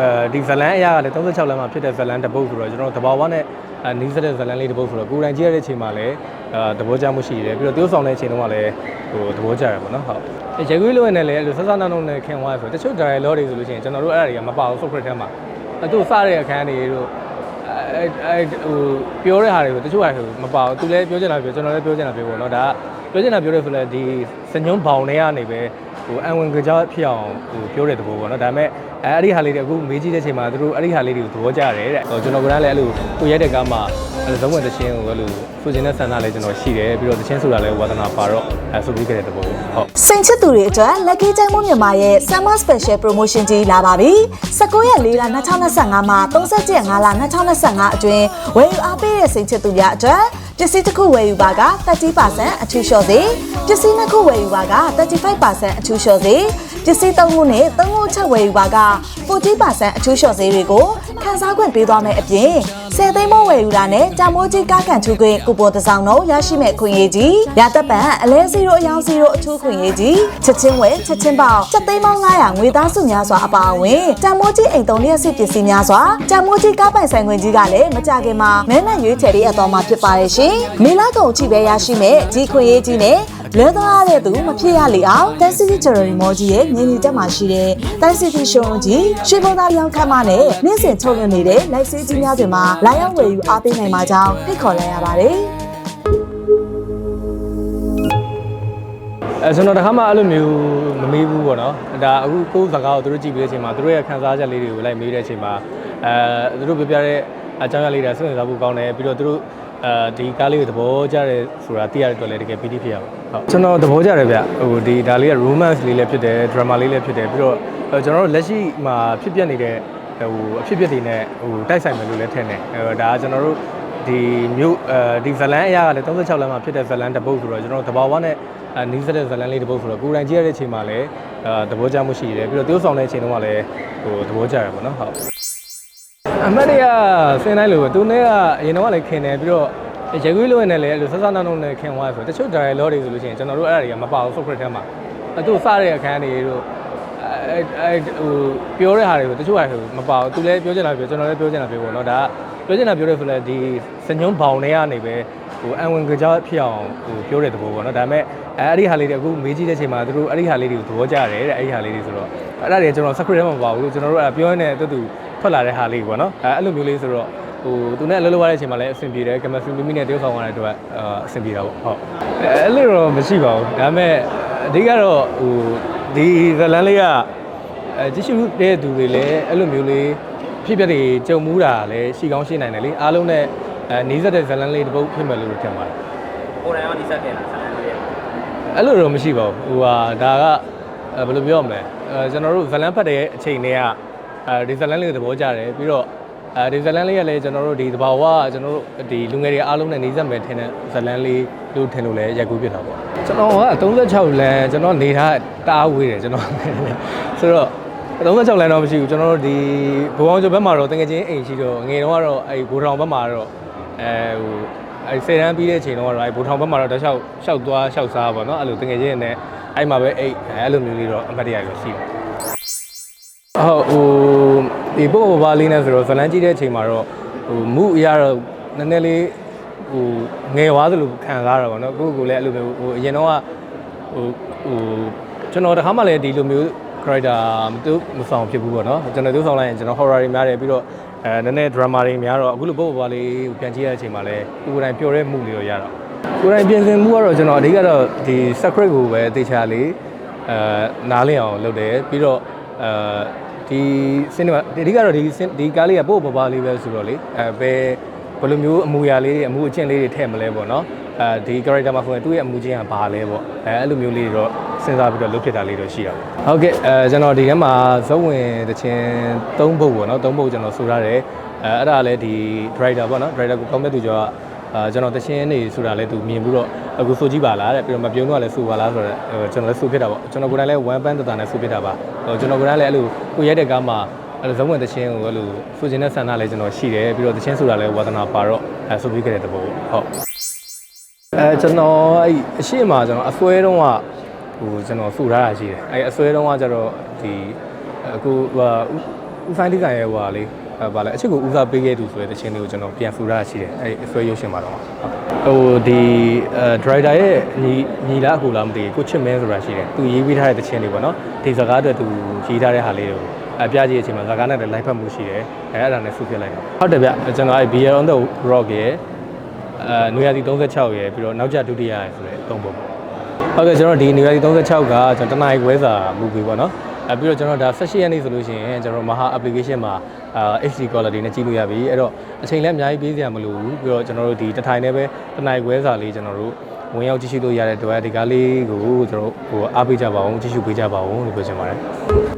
အဲဒီဇလန်အရာကလည်း36လမ်းမှာဖြစ်တဲ့ဇလန်တစ်ပုတ်ဆိုတော့ကျွန်တော်တဘာဝနဲ့အဲနီးစက်တဲ့ဇလန်လေးတစ်ပုတ်ဆိုတော့ကိုယ်တိုင်ကြည့်ရတဲ့အချိန်မှာလည်းအဲသဘောကျမှုရှိတယ်ပြီးတော့တိုးဆောင်တဲ့အချိန်တုန်းကလည်းဟိုသဘောကျတယ်ပေါ့နော်ဟုတ်အဲရေခွေးလိုရနေလည်းအဲ့လိုဆက်ဆက်နောက်နောက်နဲ့ခင်သွားဆိုတော့တချို့ dialogue တွေဆိုလို့ရှိရင်ကျွန်တော်တို့အဲ့ဒါတွေကမပါဘူး software ထဲမှာအဲသူစတဲ့အခန်းတွေတို့အဲအဲဟိုပြောတဲ့ဟာတွေကိုတချို့ဟာတွေမပါဘူးသူလည်းပြောချင်တာပြောကျွန်တော်လည်းပြောချင်တာပြောပေါ့နော်ဒါကပြောချင်တာပြောရဲဆိုလဲဒီစညွန်းဘောင်တွေကနေပဲဟိုအန်ဝင်ကြောဖြစ်အောင်ဟိုပြောတဲ့သဘောပေါ့နော်ဒါပေမဲ့ အဲအဲ့ဒီဟာလေးတွေအခုမေးကြည့်တဲ့အချိန်မှာသူတို့အဲ့ဒီဟာလေးတွေကိုသဘောကျတယ်တဲ့ဟိုကျွန်တော်ကလည်းအဲ့လိုကိုရိုက်တဲ့ကားမှာအဲ့လိုဇုံဝင်သချင်းကိုအဲ့လိုဆိုချင်တဲ့ဆန္ဒလေးကျွန်တော်ရှိတယ်ပြီးတော့သချင်းဆိုတာလည်းဝါသနာပါတော့အဲဆိုပြီးခဲ့တဲ့သဘောပေါ့ဟုတ်စိန်ချစ်သူတွေအတွက် Lucky ကျိုင်းမွန်မြန်မာရဲ့ Summer Special Promotion ကြီးလာပါပြီ။19ရက်4လ2025မှာ30ရက်5လ2025အတွင်းဝယ်ယူအားပေးတဲ့စိန်ချစ်သူများအတွက်ပစ္စည်းတစ်ခုဝယ်ယူပါက30%အထူးလျှော့စေပစ္စည်းနှစ်ခုဝယ်ယူပါက35%အထူးလျှော့စေ ပစ္စည်းသုံးခုနဲ့သုံးခုချက်ဝယ်ယူပါက40%အထူးလျှော့စေတွေကိုခန်းစားခွင့်ပေးသွားမယ်အပြင်10သိန်းမို့ဝယ်ယူတာနဲ့တာမိုးကြီးကားကန်ထူးခွင့်ကူပွန်တစ်စောင်းတော့ရရှိမဲ့ခွင့်ရေးကြီးရသက်ပံအလဲ0အယောင်0အထူးခွင့်ရေးကြီးချက်ချင်းဝယ်ချက်ချင်းပေါက်ချက်သိန်းပေါင်း900ငွေသားစုများစွာအပါအဝင်တာမိုးကြီးအိမ်သုံးလျက်စစ်ပစ္စည်းများစွာတာမိုးကြီးကားပိုင်ဆိုင်ခွင့်ကြီးကလည်းမကြခင်မှာမဲနဲ့ရွေးချယ်ပေးအပ်သွားမှာဖြစ်ပါတယ်ရှင်မေလာကုံချိပဲရရှိမဲ့ဒီခွင့်ရေးကြီးနဲ့ လွဲသွားတဲ့သူမဖြစ်ရလေအောင်တန်စီတီဂျယ်ရီမောကြီးရဲ့မြင်းကြီးတက်မှာရှိတဲ့တန်စီတီရှုံးကြီးရွှေဘုံသားရောင်းခမ်းမနဲ့နေ့စဉ်ထုတ်လွှင့်နေတဲ့လိုက်စေးကြီးများတွေမှာလာရောက်ဝယ်ယူအားပေးနိုင်မှာကြောင်းဖိတ်ခေါ်လိုက်ရပါတယ်အဲကျွန်တော်တခါမှအဲ့လိုမျိုးမမေးဘူးပေါ့နော်ဒါအခုကိုယ်စကားကိုသူတို့ကြည့်ပြီးတဲ့အချိန်မှာသူတို့ရဲ့ခံစားချက်လေးတွေကိုလိုက်မေးတဲ့အချိန်မှာအဲသူတို့ပြပြတဲ့အကြောင်းအရာလေးတွေဆွေးနွေးစားဖို့ကောင်းတယ်ပြီးတော့သူတို့ အဲဒီကားလေးကိုသဘောကျတယ်ဆိုတာသိရတဲ့အတွက်လည်းတကယ်ပီတိဖြစ်ရပါဟုတ်ကျွန်တော်သဘောကျတယ်ဗျဟိုဒီဒါလေးက romance လေးလည်းဖြစ်တယ် drama လေးလည်းဖြစ်တယ်ပြီးတော့ကျွန်တော်တို့လက်ရှိမှာဖြစ်ပျက်နေတဲ့ဟိုအဖြစ်အပျက်တွေနဲ့ဟိုတိုက်ဆိုင်မယ်လို့လည်းထင်တယ်အဲဒါကကျွန်တော်တို့ဒီမြို့အဲဒီဇလန်အရာကလည်း36လမ်းမှာဖြစ်တဲ့ဇလန်တစ်ပုတ်ဆိုတော့ကျွန်တော်တို့တဘာဝနဲ့အဲနီးစက်တဲ့ဇလန်လေးတစ်ပုတ်ဆိုတော့ကိုယ်တိုင်ကြည့်ရတဲ့အချိန်မှာလည်းအဲသဘောကျမှုရှိတယ်ပြီးတော့တိုးဆောင်တဲ့အချိန်တုန်းကလည်းဟိုသဘောကျတယ်ပေါ့နော်ဟုတ် အမတ်တွေကစင်တိုင်းလို့ပဲသူနဲ့ကအရင်တော့လည်းခင်တယ်ပြီးတော့ရေခွေးလိုရနေလည်းအဲ့လိုဆက်ဆက်နောက်နောက်နဲ့ခင်သွားဆိုတချို့ dialogue တွေဆိုလို့ရှိရင်ကျွန်တော်တို့အဲ့ဒါတွေကမပါဘူး software ထဲမှာအဲသူစတဲ့အခန်းတွေတို့အဲအဲဟိုပြောတဲ့ဟာတွေကိုတချို့ဟာဆိုမပါဘူးသူလည်းပြောချင်တာပြောကျွန်တော်လည်းပြောချင်တာပြောပေါ့နော်ဒါကပြောချင်တာပြောရဲဆိုလဲဒီစညွန်းဘောင်တွေကနေပဲ ဟိုအန်ဝင်ကြောဖြစ်အောင်ဟိုပြောတဲ့သဘောပေါ့နော်ဒါပေမဲ့အဲအဲ့ဒီဟာလေးတွေအခုမေးကြည့်တဲ့အချိန်မှာသူတို့အဲ့ဒီဟာလေးတွေကိုသဘောကျတယ်တဲ့အဲ့ဒီဟာလေးတွေဆိုတော့အဲ့ဒါတွေကျွန်တော် secret ထဲမှာမပါဘူးကျွန်တော်တို့အဲ့ပြောနေတူတူထွက်လာတဲ့ဟာလေးပေါ့နော်အဲအဲ့လိုမျိုးလေးဆိုတော့ဟိုသူနဲ့အလုပ်လုပ်ရတဲ့အချိန်မှာလည်းအဆင်ပြေတယ်ကင်မစထရီမိနဲ့တယောက်ဆောင်ရတဲ့အတွက်အာအဆင်ပြေတာပေါ့ဟုတ်အဲ့လိုတော့မရှိပါဘူးဒါပေမဲ့အဓိကတော့ဟိုဒီဇလန်လေးကအဲကြည့်ရှုတဲ့သူတွေလည်းအဲ့လိုမျိုးလေးဖြစ်ပျက်တွေကြုံမှုတာလည်းရှိကောင်းရှိနိုင်တယ်လေအားလုံးနဲ့ အဲနီးစပ်တဲ့ဇလန်လေးတစ်ပုတ်ဖြစ်မယ်လို့ထင်ပါတယ်ကိုယ်တိုင်ရောဒီဆက်ခဲ့လားဆန်လေးရဲ့အဲ့လိုတော့မရှိပါဘူးဟိုဟာဒါကအဲဘယ်လိုပြောရမလဲအဲကျွန်တော်တို့ဇလန်ဖတ်တဲ့အချိန်တွေကအဲဒီဇလန်လေးကိုသဘောကျတယ်ပြီးတော့အဲဒီဇလန်လေးကလည်းကျွန်တော်တို့ဒီတဘာဝကကျွန်တော်တို့ဒီလူငယ်တွေအားလုံးနဲ့နေစက်မယ်ထင်တဲ့ဇလန်လေးလို့ထင်လို့လည်းရိုက်ကူးပြတာပေါ့ကျွန်တော်က36လမ်းကျွန်တော်နေထားတအားဝေးတယ်ကျွန်တော်ဆိုတော့36လမ်းတော့မရှိဘူးကျွန်တော်တို့ဒီဘုံအောင်ကျော်ဘက်မှာတော့တကယ်ချင်းအိမ်ရှိတော့ငယ်တော့ကတော့အဲဒီဘိုးထောင်ဘက်မှာတော့ အဲဟိုအဲဆယ်တန်းပြီးတဲ့အချိန်တော့အဲဘိုးထောင်ဘက်မှာတော့တခြားလျှောက်သွားလျှောက်စားပါတော့အဲ့လိုတကယ်ချင်းနဲ့အဲ့မှာပဲအိတ်အဲ့လိုမျိုးလေးတော့အမှတ်တရရရှိတယ်ဟုတ်ဟိုဒီပို့ဘဘာလေးနဲ့ဆိုတော့ဇလန်းကြည့်တဲ့အချိန်မှာတော့ဟိုမူအရာတော့နည်းနည်းလေးဟိုငယ်သွားသလိုခံစားရတာပေါ့နော်ကိုယ့်ကိုယ်လည်းအဲ့လိုမျိုးဟိုအရင်တော့ကဟိုဟိုကျွန်တော်တခါမှလည်းဒီလိုမျိုး character မတူမဆောင်ဖြစ်ဘူးပေါ့နော်ကျွန်တော်တူဆောင်လိုက်ရင်ကျွန်တော် horror တွေများတယ်ပြီးတော့ အဲနည်းနည်း drama တွေများတော့အခုလိုပို့ဘဘာလေးကိုပြန်ကြည့်ရတဲ့အချိန်မှာလည်းကိုယ်တိုင်ပျော်တဲ့မှုလေးတော့ရတော့ကိုယ်တိုင်ပြင်ဆင်မှုကတော့ကျွန်တော်အဓိကတော့ဒီ secret ကိုပဲတေချာလေးအဲနားလည်အောင်လုပ်တယ်ပြီးတော့အဲဒီစင်အဓိကတော့ဒီဒီကားလေးကပို့ပပလေးပဲဆိုတော့လေအဲဘယ် ဘယ်လိုမျိုးအမူအရာလေးတွေအမူအကျင့်လေးတွေထည့်မလဲပေါ့နော်အဲဒီ character မှာဆိုရင်သူ့ရဲ့အမူအကျင့်ကဘာလဲပေါ့အဲအဲ့လိုမျိုးလေးတွေတော့စဉ်းစားပြီးတော့လုပ်ဖြစ်တာလေးတော့ရှိတာပေါ့ဟုတ်ကဲ့အဲကျွန်တော်ဒီထဲမှာဇုံဝင်တခြင်း၃ပုတ်ပေါ့နော်၃ပုတ်ကျွန်တော်ဆိုထားတယ်အဲအဲ့ဒါလည်းဒီ driver ပေါ့နော် driver ကိုကောင်းမဲ့သူကျော်ကအာကျွန်တော်တချင်းနေဆိုတာလဲသူမြင်ပြီးတော့အခုဆိုကြည့်ပါလားတဲ့ပြီးတော့မပြုံးတော့လည်းဆိုပါလားဆိုတော့ကျွန်တော်လည်းဆိုဖြစ်တာပေါ့ကျွန်တော်ကိုယ်တိုင်လည်း one band တတန်နဲ့ဆိုဖြစ်တာပါဟိုကျွန်တော်ကိုယ်တိုင်လည်းအဲ့လိုကိုရိုက်တဲ့ကားမှာ အဲ့လိုဇုံဝင်တချင်းကိုအဲ့လိုဆိုချင်တဲ့ဆန္ဒလည်းကျွန်တော်ရှိတယ်ပြီးတော့တချင်းဆိုတာလည်းဝါသနာပါတော့အဲဆိုပြီးခဲ့တဲ့သဘောပေါ့ဟုတ်အဲကျွန်တော်အဲ့အရှိမကျွန်တော်အစွဲတုံးကဟိုကျွန်တော်ဆိုထားတာရှိတယ်အဲအစွဲတုံးကကျတော့ဒီအခုဟိုဥဦးဆိုင်ဒီဇိုင်းရဲ့ဟိုဟာလေးအဲဗာလဲအချစ်ကိုဦးစားပေးခဲ့သူဆိုတဲ့တခြင်းလေးကိုကျွန်တော်ပြန်ဖူရရှိတယ်အဲ့အဆွဲရုပ်ရှင်မှာတော့ဟိုဒီအဲဒရိုက်တာရဲ့ညီညီလားအခုလားမသိဘူးကိုချစ်မဲဆိုတာရှိတယ်သူရေးပေးထားတဲ့တခြင်းလေးပေါ့နော်ဒီစကားအတွက်သူရေးထားတဲ့ဟာလေးတွေကို အပြကြည့်အချိန်မှာစကားနဲ့လည်းလိုက်ဖက်မှုရှိတယ်အဲအဲ့ဒါနဲ့ဆုဖြစ်လိုက်တာဟုတ်တယ်ဗျကျွန်တော်အဲ့ Beer on the Rock ရဲ့အဲနွေရာသီ36ရဲ့ပြီးတော့နောက်ကျဒုတိယရဲ့ဆိုတဲ့အသုံးပုံပေါ့ဟုတ်ကဲ့ကျွန်တော်ဒီနေရာဒီ36ကကျွန်တော်တနင်္ဂနွေခွဲစာမူပြီးပေါ့နော်အဲပြီးတော့ကျွန်တော်ဒါ16ရက်နေ့ဆိုလို့ရှိရင်ကျွန်တော်မဟာ application မှာအာ HD quality နဲ့ကြည့်လို့ရပြီအဲ့တော့အချိန်လည်းအများကြီးပေးစရာမလိုဘူးပြီးတော့ကျွန်တော်တို့ဒီတစ်ထိုင်နဲ့ပဲတနင်္ဂနွေခွဲစာလေးကျွန်တော်တို့ဝင်ရောက်ကြည့်ရှုလို့ရတဲ့အတွက်ဒီကားလေးကိုကျွန်တော်တို့ဟိုအားပေးကြပါအောင်ကြည့်ရှုပေးကြပါအောင်လို့ပြောချင်ပါတယ်